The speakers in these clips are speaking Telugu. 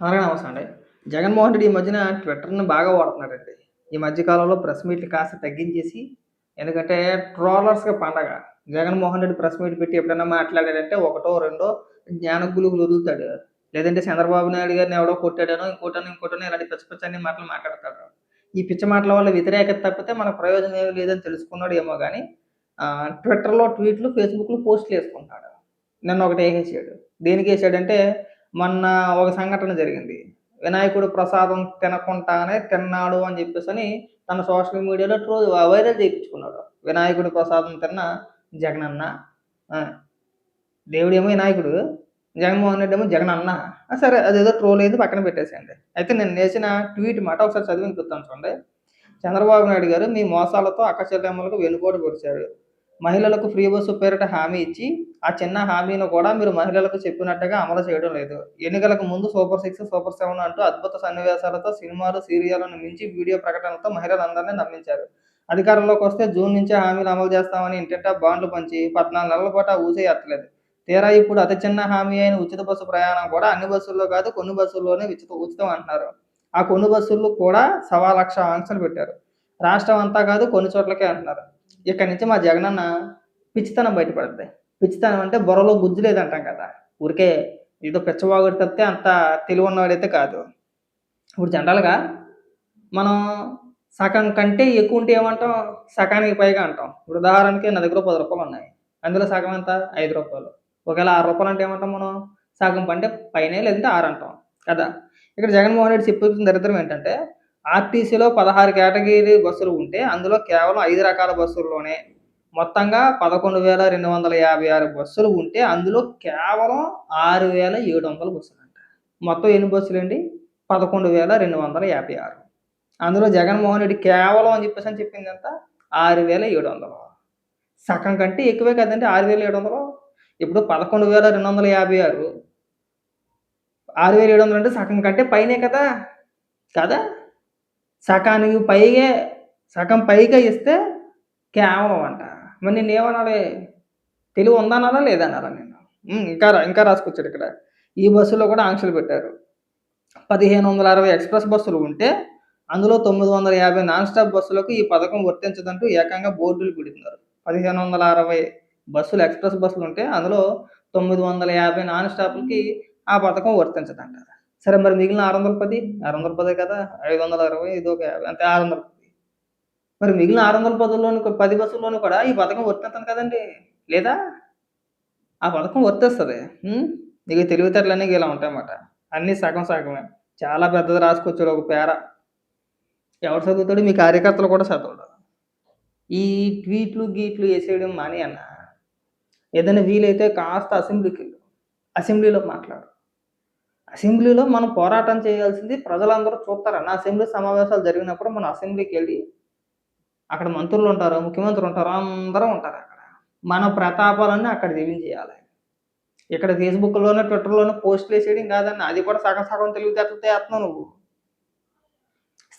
అలాగే నమస్తే అండి జగన్మోహన్ రెడ్డి ఈ మధ్యన ట్విట్టర్ని బాగా వాడుతున్నాడండి ఈ మధ్య కాలంలో ప్రెస్ మీట్లు కాస్త తగ్గించేసి ఎందుకంటే ట్రోలర్స్గా పండగ. జగన్మోహన్ రెడ్డి ప్రెస్ మీట్ పెట్టి ఎప్పుడైనా మాట్లాడాడంటే ఒకటో రెండో జ్ఞానగులుగులు వదులుతాడు లేదంటే చంద్రబాబు నాయుడు గారిని ఎవడో కొట్టాడనో ఇంకోటనో ఇంకోటనో ఇలాంటి పిచ్చ పిచ్చని అన్ని మాటలు మాట్లాడతాడు. ఈ పిచ్చ మాటల వల్ల వ్యతిరేకత తప్పితే మనకు ప్రయోజనం ఏమి లేదని తెలుసుకున్నాడు ఏమో కానీ ట్విట్టర్లో ట్వీట్లు ఫేస్బుక్లో పోస్టులు వేసుకుంటాడు. నన్ను ఒకటి వేసేసాడు. దేనికి వేసాడంటే మొన్న ఒక సంఘటన జరిగింది. వినాయకుడు ప్రసాదం తినకుండానే తిన్నాడు అని చెప్పేసి అని తన సోషల్ మీడియాలో ట్రో వైరల్ చేయించుకున్నాడు. వినాయకుడి ప్రసాదం తిన్న జగనన్న. దేవుడు దేవుడేమో వినాయకుడు జగన్మోహన్ రెడ్డి ఏమో జగన్ అన్న సరే అదేదో ట్రోల్ అయింది పక్కన పెట్టేసేయండి. అయితే నేను వేసిన ట్వీట్ మాట ఒకసారి చదివి వినిపిస్తాను చూడండి. చంద్రబాబు నాయుడు గారు మీ మోసాలతో అక్కచెల్లెమ్మలకు వెనుకోడు పొడిచారు. మహిళలకు ఫ్రీ బస్సు పేరిట హామీ ఇచ్చి ఆ చిన్న హామీను కూడా మీరు మహిళలకు చెప్పినట్టుగా అమలు చేయడం లేదు. ఎన్నికలకు ముందు సూపర్ సిక్స్ సూపర్ సెవెన్ అంటూ అద్భుత సన్నివేశాలతో సినిమాలు సీరియళ్ళను మించి వీడియో ప్రకటనలతో మహిళలందరినీ నమ్మించారు. అధికారంలోకి వస్తే జూన్ నుంచే హామీలు అమలు చేస్తామని ఇంటింటా బాండ్లు పంచి పద్నాలుగు నెలల పాటు ఊసే ఎత్తలేదు. తీరా ఇప్పుడు అతి చిన్న హామీ అయిన ఉచిత బస్సు ప్రయాణం కూడా అన్ని బస్సుల్లో కాదు కొన్ని బస్సుల్లోనే ఉచిత ఉచితం అంటున్నారు. ఆ కొన్ని బస్సుల్లో కూడా సవా లక్ష ఆంక్షలు పెట్టారు. రాష్ట్రం అంతా కాదు కొన్ని చోట్లకే అంటున్నారు. ఇక్కడి నుంచి మా జగనన్న పిచ్చితనం బయటపడుతుంది పిచ్చితనం అంటే బుర్రలో గుజ్జు లేదంటాం కదా. ఊరికే ఏదో పిచ్చవాగుడు తప్పితే అంత తెలివి ఉన్నవాడైతే కాదు. ఇప్పుడు జనరల్గా మనం సగం కంటే ఎక్కువ ఉంటే ఏమంటాం? సగానికి పైగా అంటాం. ఇప్పుడు ఉదాహరణకి నా దగ్గర పది రూపాయలు ఉన్నాయి. అందులో సగం ఎంత? ఐదు రూపాయలు. ఒకవేళ ఆరు రూపాయలు అంటే ఏమంటాం మనం? సగం అంటే పైన లేదంటే ఆరు అంటాం కదా. ఇక్కడ జగన్మోహన్ రెడ్డి చెప్పిన దరిద్రం ఏంటంటే ఆర్టీసీలో పదహారు కేటగిరీ బస్సులు ఉంటే అందులో కేవలం ఐదు రకాల బస్సుల్లోనే మొత్తంగా పదకొండు వేల రెండు వందల యాభై ఆరు బస్సులు ఉంటే అందులో కేవలం ఆరు వేల ఏడు వందల బస్సులు అంట మొత్తం ఎన్ని బస్సులు అండి పదకొండు వేల రెండు వందల యాభై ఆరు. అందులో జగన్మోహన్ రెడ్డి కేవలం అని చెప్పేసి అని చెప్పింది ఎంత? ఆరు వేల ఏడు వందలు. సగం కంటే ఎక్కువే కదండి ఆరు వేల ఏడు వందలు? ఇప్పుడు పదకొండు వేల రెండు వందల యాభై ఆరు. ఆరు వేల ఏడు వందలు అంటే సగం కంటే పైనే కదా? కదా? సగానికి పైగే సగం పైగా ఇస్తే కేవలం అంట. మరి నేను ఏమనాలి? తెలివి ఉందనాలా లేదనాలా నేను? ఇంకా రా- ఇంకా రాసుకొచ్చాడు ఇక్కడ. ఈ బస్సులో కూడా ఆంక్షలు పెట్టారు. పదిహేను వందల అరవై ఎక్స్ప్రెస్ బస్సులు ఉంటే అందులో తొమ్మిది వందల యాభై నాన్ స్టాప్ బస్సులకు ఈ పథకం వర్తించదంటూ ఏకంగా బోర్డులు పెడుతున్నారు. పదిహేను వందల అరవై బస్సులు ఎక్స్ప్రెస్ బస్సులు ఉంటే అందులో తొమ్మిది వందల యాభై నాన్ స్టాప్లకి ఆ పథకం వర్తించదంట. సరే మరి మిగిలిన ఆరు వందల పది? ఆరు వందల పదే కదా? ఐదు వందల అరవై? ఇది ఒక యాభై అంతే ఆరు వందల పది. మరి మిగిలిన ఆరు వందల పదుల్లోని పది బస్సుల్లోనూ కూడా ఈ పథకం వర్తిస్తుంది కదండి. లేదా? ఆ పథకం వర్తిస్తుంది. నీకు తెలివితేటలన్నీ ఇలా ఉంటాయన్నమాట. అన్నీ సగం సగమే. చాలా పెద్దది రాసుకొచ్చాడు ఒక పేర. ఎవరు చదువుతాడు? మీ కార్యకర్తలు కూడా చదవడు. ఈ ట్వీట్లు గీట్లు వేసేయడం మాని అన్న ఏదైనా వీలైతే కాస్త అసెంబ్లీకి వెళ్ళు. అసెంబ్లీలో మాట్లాడు. అసెంబ్లీలో మనం పోరాటం చేయాల్సింది ప్రజలందరూ చూస్తారన్న అసెంబ్లీ సమావేశాలు జరిగినప్పుడు మనం అసెంబ్లీకి వెళ్ళి అక్కడ మంత్రులు ఉంటారు? ముఖ్యమంత్రులు ఉంటారు? అందరూ ఉంటారు అక్కడ. మన ప్రతాపాలన్నీ అక్కడ చేయాలి. ఇక్కడ ఫేస్బుక్లోనే ట్విట్టర్లోనే పోస్టులు వేసేయడం కాదన్న అది కూడా సగం సగం తెలివితేటలతో వేస్తున్నావు నువ్వు.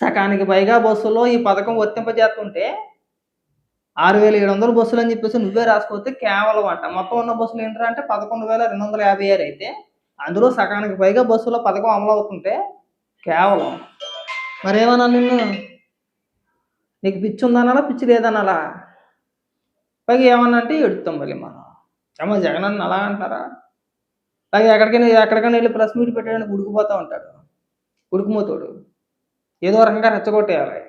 సగానికి పైగా బస్సులో ఈ పథకం వర్తింపజేస్తుంటే ఆరు వేల ఏడు వందల బస్సులు అని చెప్పేసి నువ్వే రాసుకోవచ్చు కేవలం అంట. మొత్తం ఉన్న బస్సులు ఏంటంటే పదకొండు వేల రెండు వందల యాభై ఆరు అయితే అందులో సగానికి పైగా బస్సులో పథకం అమలు అవుతుంటే కేవలం మరేమన్నా నిన్ను? నీకు పిచ్చి ఉందనాలా పిచ్చి లేదనాలా? పైగా ఏమన్నా అంటే ఎడుతాం మళ్ళీ మనం. అమ్మ జగన్ అన్న అలా అంటారా? పైగా ఎక్కడికైనా ఎక్కడికైనా వెళ్ళి ప్రెస్ మీట్ పెట్టడానికి ఉడికిపోతూ ఉంటాడు. ఉడుకుమోతాడు ఏదో రకంగా రెచ్చగొట్టేయాలి.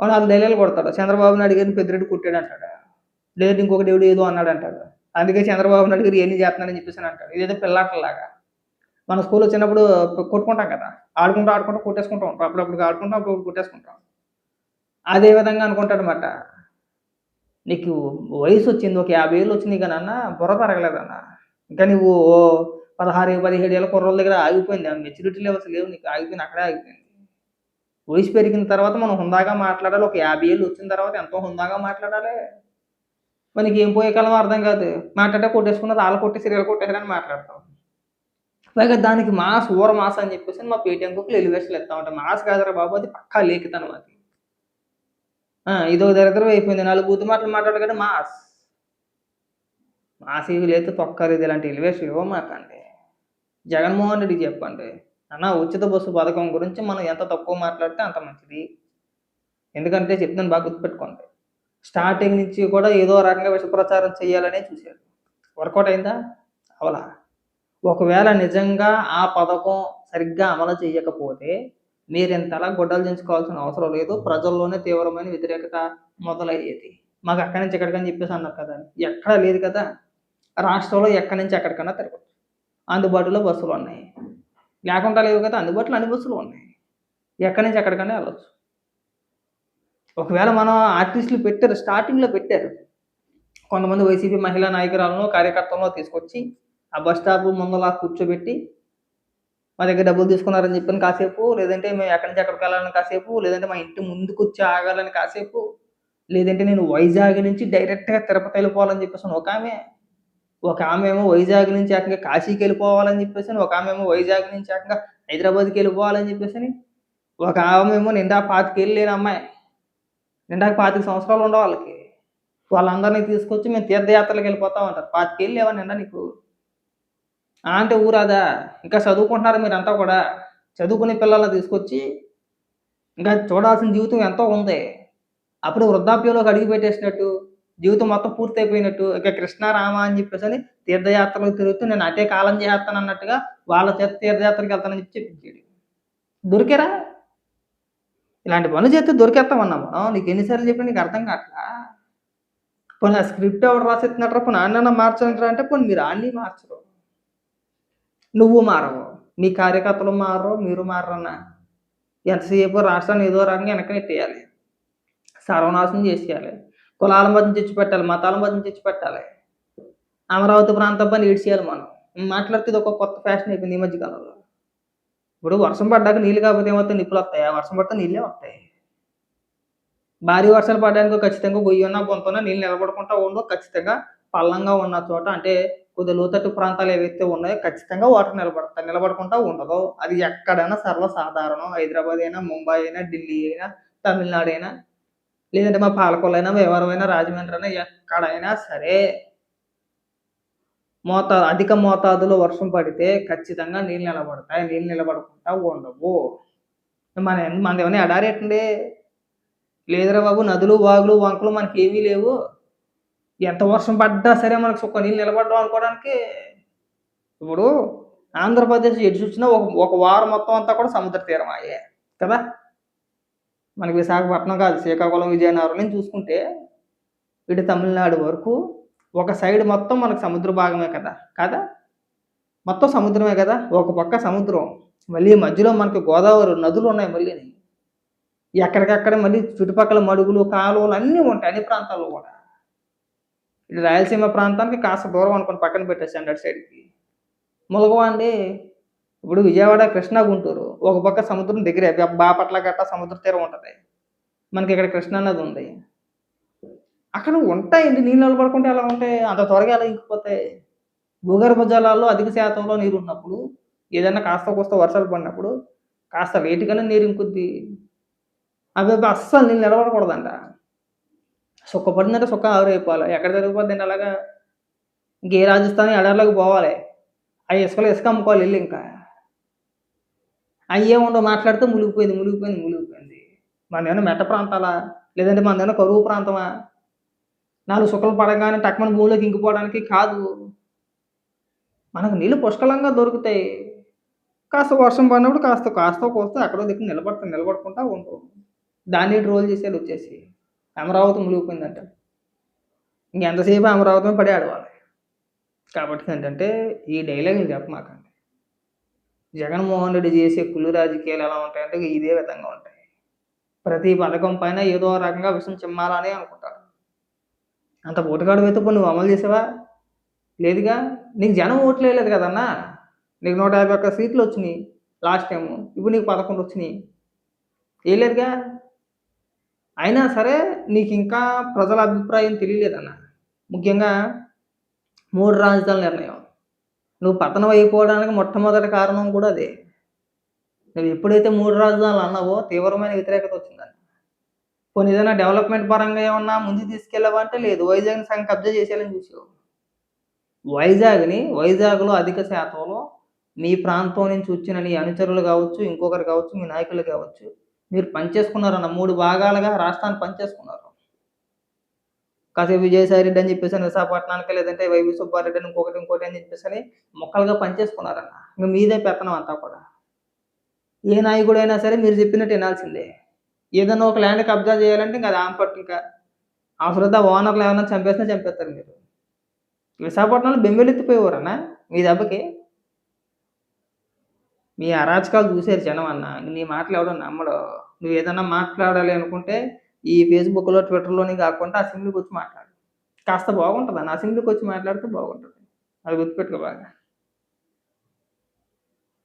అవును వాళ్ళు డైలాగులు కొడతాడు. చంద్రబాబు నాయుడు గారిని పెద్దరెడ్డి కొట్టాడు అంటాడు లేదు ఇంకొక దేవుడు ఏదో అన్నాడు అంటాడు అందుకే చంద్రబాబు నాయుడు గారు ఏం చేస్తున్నాడని చెప్పేసి అని అంటాడు. ఇదేదో పిల్లాటలాగా మన స్కూల్లో చిన్నప్పుడు కొట్టుకుంటాం కదా. ఆడుకుంటూ ఆడుకుంటూ కొట్టేసుకుంటూ. ఉంటాం అప్పుడప్పుడు ఆడుకుంటాం అప్పుడు కొట్టేసుకుంటాం. అదే విధంగా అనుకుంటాడనమాట నీకు వయసు వచ్చింది ఒక యాభై ఏళ్ళు వచ్చింది కానీ అన్న బుర్ర తరగలేదన్న ఇంకా నువ్వు ఓ పదహారు పదిహేడు ఏళ్ళ కుర్రోళ్ళ దగ్గర ఆగిపోయింది. ఆ మెచ్యూరిటీ లెవెల్స్ లేవు నీకు. ఆగిపోయింది అక్కడే ఆగిపోయింది. వయసు పెరిగిన తర్వాత మనం హుందాగా మాట్లాడాలి. ఒక యాభై ఏళ్ళు వచ్చిన తర్వాత ఎంతో హుందాగా మాట్లాడాలి. మనకి ఏం పోయే కాలం అర్థం కాదు. మాట్లాడే కొట్టేసుకున్నది వాళ్ళు కొట్టేసి వీళ్ళు కొట్టేసారని మాట్లాడతాం. పైగా దానికి మాస్ ఊర మాస్ అని చెప్పేసి మా పేటీఎం కుక్కలు ఎలివేషన్లు ఇస్తా ఉంటాం మాస్ కాదరా బాబు అది పక్కా లేఖితనం అది. ఇదో దరిద్రం అయిపోయింది. నాలుగు బూతు మాటలు మాట్లాడకంటే మాస్. మాస్ ఇవి లేదు ఇది ఇలాంటి ఎలివేషన్ ఇవ్వమాకండి. జగన్మోహన్ రెడ్డి చెప్పండి. అన్న ఉచిత బస్సు పథకం గురించి మనం ఎంత తక్కువ మాట్లాడితే అంత మంచిది. ఎందుకంటే చెప్తాను బాగా గుర్తుపెట్టుకోండి. స్టార్టింగ్ నుంచి కూడా ఏదో రకంగా విష ప్రచారం చేయాలనే చూశారు వర్కౌట్ అయిందా? అవలా. ఒకవేళ నిజంగా ఆ పథకం సరిగ్గా అమలు చేయకపోతే మీరు ఇంతలా గుడ్డలు దించుకోవాల్సిన అవసరం లేదు. ప్రజల్లోనే తీవ్రమైన వ్యతిరేకత మొదలయ్యేది. మాకు అక్కడి నుంచి ఎక్కడికని చెప్పేసి అన్నారు కదా. ఎక్కడా లేదు కదా. రాష్ట్రంలో ఎక్కడి నుంచి ఎక్కడికన్నా తిరగచ్చు. అందుబాటులో బస్సులు ఉన్నాయి. లేకుండా లేవు కదా. అందుబాటులో అన్ని బస్సులు ఉన్నాయి. ఎక్కడి నుంచి ఎక్కడికన్నా వెళ్ళచ్చు. ఒకవేళ మనం ఆర్టిస్టులు పెట్టారు స్టార్టింగ్లో పెట్టారు. కొంతమంది వైసీపీ మహిళా నాయకురాలను కార్యకర్తలను తీసుకొచ్చి ఆ బస్ స్టాప్ ముందలా కూర్చోబెట్టి మా దగ్గర డబ్బులు తీసుకున్నారని చెప్పిన కాసేపు లేదంటే మేము ఎక్కడి నుంచి ఎక్కడికి వెళ్ళాలని కాసేపు లేదంటే మా ఇంటి ముందుకు వచ్చి ఆగాలని కాసేపు లేదంటే నేను వైజాగ్ నుంచి డైరెక్ట్గా తిరుపతి వెళ్ళిపోవాలని చెప్పేసి ఒక ఆమె ఒక ఆమె ఏమో వైజాగ్ నుంచి ఏకంగా కాశీకి వెళ్ళిపోవాలని చెప్పేసి ఒక ఆమె ఏమో వైజాగ్ నుంచి ఏకంగా హైదరాబాద్కి వెళ్ళిపోవాలని చెప్పేసి ఒక ఆమె ఏమో నిండా పాతికి లేని అమ్మాయి. నిండాక పాతిక సంవత్సరాలు ఉండే వాళ్ళకి. వాళ్ళందరినీ తీసుకొచ్చి మేము తీర్థయాత్రలకు వెళ్ళిపోతాం అంటారు. పాతికేళ్ళు లేవా నిండా నీకు? ఆ అంటే ఊరాదా? ఇంకా చదువుకుంటున్నారు మీరంతా కూడా? చదువుకునే పిల్లల్ని తీసుకొచ్చి ఇంకా చూడాల్సిన జీవితం ఎంతో ఉంది. అప్పుడు వృద్ధాప్యంలోకి అడిగి పెట్టేసినట్టు జీవితం మొత్తం పూర్తయిపోయినట్టు ఇక కృష్ణారామ అని చెప్పేసి అని తీర్థయాత్రలకు తిరుగుతూ నేను అటే కాలం చేస్తాను అన్నట్టుగా వాళ్ళ చేత తీర్థయాత్రకి వెళ్తానని చెప్పి చెప్పించాడు. దొరికారా? ఇలాంటి పనులు చేస్తే దొరికేస్తామన్నా మనం నీకు ఎన్నిసార్లు చెప్పినా నీకు అర్థం కావట్లా? పోనీ ఆ స్క్రిప్ట్ ఎవరు రాసేస్తున్నట్రా పోనీ ఆన్న మార్చంటారా అంటే పోనీ మీరు అన్నీ మార్చరు. నువ్వు మారవు. మీ కార్యకర్తలు మారరు మీరు మారరన్నా. ఎంతసేపు రాష్ట్రాన్ని ఏదో రకంగా వెనక నెట్టేయాలి. సర్వనాశనం చేసేయాలి. కులాల మధ్య తెచ్చి పెట్టాలి మతాల మధ్య తెచ్చి పెట్టాలి అమరావతి ప్రాంతం పని ఈడ్చేయాలి మనం. మాట్లాడితే ఇది ఒక కొత్త ఫ్యాషన్ అయిపోయింది ఈ మధ్య కాలంలో ఇప్పుడు వర్షం పడ్డాక నీళ్ళు కాకపోతే ఏమవుతాయి? నిప్పులు వస్తాయి? వర్షం పడితే నీళ్ళే వస్తాయి. భారీ వర్షాలు పడడానికి ఖచ్చితంగా గొయ్యి ఉన్నా నీళ్ళు నిలబడుకుంటా ఉండవు. ఖచ్చితంగా పల్లంగా ఉన్న చోట అంటే కొద్ది లోతట్టు ప్రాంతాలు ఏవైతే ఉన్నాయో ఖచ్చితంగా వాటర్ నిలబడతాయి. నిలబడకుండా ఉండదు. అది ఎక్కడైనా సర్వసాధారణం. హైదరాబాద్ అయినా ముంబై అయినా ఢిల్లీ అయినా తమిళనాడు అయినా లేదంటే మా పాలకొల్లైనా అయినా రాజమండ్రి అయినా ఎక్కడైనా సరే మోతా అధిక మోతాదులో వర్షం పడితే ఖచ్చితంగా నీళ్ళు నిలబడతాయి. నీళ్ళు నిలబడకుండా ఉండవు. మన మన ఏమైనా ఎడారేటండి లేదురా బాబు నదులు వాగులు వంకలు మనకి ఏమీ లేవు. ఎంత వర్షం పడ్డా సరే మనకు సుక్క నీళ్ళు నిలబడడం అనుకోవడానికి. ఇప్పుడు ఆంధ్రప్రదేశ్ ఎటు చూసినా ఒక ఒక వారం మొత్తం అంతా కూడా సముద్ర తీరం అయ్యే కదా? మనకి విశాఖపట్నం కాదు శ్రీకాకుళం విజయనగరం నుంచి చూసుకుంటే ఇటు తమిళనాడు వరకు ఒక సైడ్ మొత్తం మనకు సముద్ర భాగమే కదా? కదా? మొత్తం సముద్రమే కదా? ఒక పక్క సముద్రం. మళ్ళీ మధ్యలో మనకి గోదావరి నదులు ఉన్నాయి మళ్ళీ ఎక్కడికక్కడ మళ్ళీ చుట్టుపక్కల మడుగులు కాలువలు అన్నీ ఉంటాయి అన్ని ప్రాంతాల్లో కూడా. ఇటు రాయలసీమ ప్రాంతానికి కాస్త దూరం అనుకుని పక్కన పెట్టేసి అటు సైడ్కి. ములగవా అండి? ఇప్పుడు విజయవాడ కృష్ణా గుంటూరు. ఒక పక్క సముద్రం దగ్గరే. బాపట్ల గట్ట సముద్ర తీరం ఉంటుంది. మనకి ఇక్కడ కృష్ణా నది ఉంది. అక్కడ ఉంటాయండి నీళ్ళు నిలబడుకుంటే ఎలా ఉంటాయి? అంత త్వరగా ఎలా ఇంకిపోతాయి భూగర్భ జలాల్లో అధిక శాతంలో నీరు ఉన్నప్పుడు ఏదైనా కాస్త కోస్త వర్షాలు పడినప్పుడు కాస్త లేటుగానే నీరు ఇంకుద్ది. అవి అస్సలు నీళ్ళు నిలబడకూడదంట. సుక్క పడిందంటే సుక్క ఆవిరైపోవాలి. ఎక్కడ జరిగిపోద్ది అలాగా ఇంకే రాజస్థాన్ ఎడార్లోకి పోవాలి. ఆ ఇసుకలో ఇసుక అమ్ముకోవాలి వెళ్ళి ఇంకా. అయ్యే ఉండవు మాట్లాడితే మునిగిపోయింది మునిగిపోయింది మునిగిపోయింది. మన ఏమైనా మెట్ట ప్రాంతాలా? లేదంటే మన ఏమైనా కరువు ప్రాంతమా? నాలుగు సుఖలు పడగానే టక్మన్ భూమిలోకి ఇంకిపోవడానికి కాదు. మనకు నీళ్ళు పుష్కలంగా దొరుకుతాయి. కాస్త వర్షం పడినప్పుడు కాస్త కాస్త కోస్త అక్కడో దిక్కు నిలబడతా నిలబడకుండా ఉంటాం దాన్ని రోల్ చేసేది వచ్చేసి. అమరావతి మునిగిపోయిందంట. ఇంకెంతసేపు అమరావతి పడి ఆడవాలి కాబట్టి ఏంటంటే ఈ డైలాగులు చెప్పమాకండి జగన్మోహన్ రెడ్డి చేసే కుళ్ళు రాజకీయాలు ఎలా ఉంటాయంటే ఇదే విధంగా ఉంటాయి. ప్రతి పథకం పైన ఏదో రకంగా విషయం చిమ్మాలని అనుకుంటారు. అంత పోటుగాడు అయితే నువ్వు అమలు చేసావా? లేదుగా? నీకు జనం ఓట్లు వేయలేదు కదన్నా నీకు నూట యాభై ఒక్క సీట్లు వచ్చినాయి లాస్ట్ టైం ఇప్పుడు నీకు పదకొండు వచ్చినాయి. వేయలేదుగా? అయినా సరే నీకు ఇంకా ప్రజల అభిప్రాయం తెలియలేదన్న ముఖ్యంగా మూడు రాజధానుల నిర్ణయం. నువ్వు పతనం అయిపోవడానికి మొట్టమొదటి కారణం కూడా అదే. నువ్వు ఎప్పుడైతే మూడు రాజధానులు అన్నావో తీవ్రమైన వ్యతిరేకత వచ్చిందని. కొన్ని ఏదైనా డెవలప్మెంట్ పరంగా ఏమన్నా ముందుకు తీసుకెళ్ళవంటే లేదు. వైజాగ్ని సగం కబ్జా చేసేయాలని చూసావు వైజాగ్ని వైజాగ్లో అధిక శాతంలో మీ ప్రాంతం నుంచి వచ్చిన నీ అనుచరులు కావచ్చు ఇంకొకరు కావచ్చు మీ నాయకులు కావచ్చు మీరు పనిచేసుకున్నారన్న మూడు భాగాలుగా రాష్ట్రాన్ని పనిచేసుకున్నారు. కాసేపు విజయసాయి రెడ్డి అని చెప్పేసి విశాఖపట్నానికి లేదంటే వైవి సుబ్బారెడ్డి అని ఇంకొకటి ఇంకోటి అని చెప్పేసి అని మొక్కలుగా పనిచేసుకున్నారన్న. ఇంకా మీదే పెత్తనం అంతా కూడా. ఏ నాయకుడైనా సరే మీరు చెప్పినట్టు వినాల్సిందే. ఏదైనా ఒక ల్యాండ్ కబ్జా చేయాలంటే ఇంకా అది ఇంకా అవసరత ఓనర్లు ఏమైనా చంపేసినా చంపేస్తారు మీరు. విశాఖపట్నంలో బెంబెలెత్తిపోయేవారన్నా మీ దెబ్బకి? మీ అరాచకాలు చూసారు జనం అన్న నీ మాటలు ఎవడో నమ్మడు నువ్వు ఏదైనా మాట్లాడాలి అనుకుంటే ఈ ఫేస్బుక్లో ట్విట్టర్లోని కాకుండా అసెంబ్లీకి వచ్చి మాట్లాడు. కాస్త బాగుంటుంది అన్న అసెంబ్లీకి వచ్చి మాట్లాడితే బాగుంటుంది. అది గుర్తుపెట్టుకో బాగా.